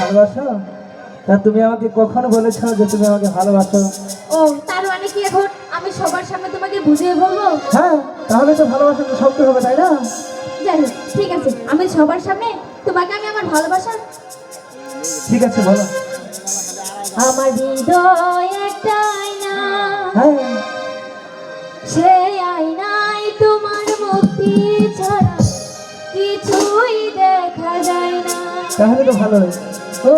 ভালোবাসো? তা তুমি আমাকে কখন বলেছ যে তুমি আমাকে ভালোবাসো? ও তার মানে কি এখন আমি সবার সামনে তোমাকে বুঝিয়ে বলব? হ্যাঁ তাহলে তো ভালোবাসা তো হবে তাই না? যাই হোক ঠিক আছে। আমি সবার সামনে তোমাকে আমি আমার ভালোবাসা ঠিক আছে বলো। আমার হৃদয় একটা আয়না হ্যাঁ। সেই তাহলে তো ভালো ও